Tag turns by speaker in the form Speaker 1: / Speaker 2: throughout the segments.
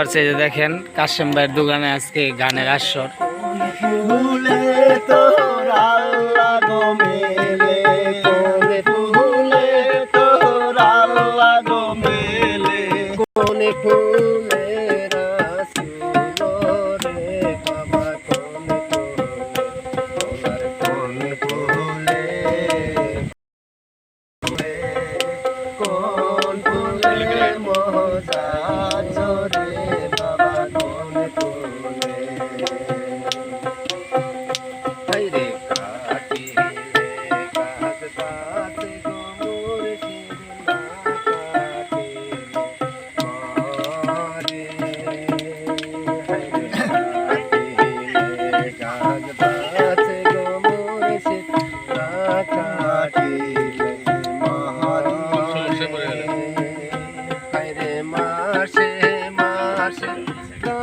Speaker 1: হচ্ছে যে দেখেন কাশেম ভাইয়ের দোকানে আজকে গানের আসর।
Speaker 2: কোন ফুলে মজা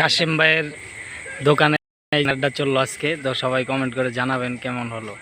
Speaker 1: কাশিম ভাইয়ের দোকানে চলল আজকে তো সবাই কমেন্ট করে জানাবেন কেমন হলো।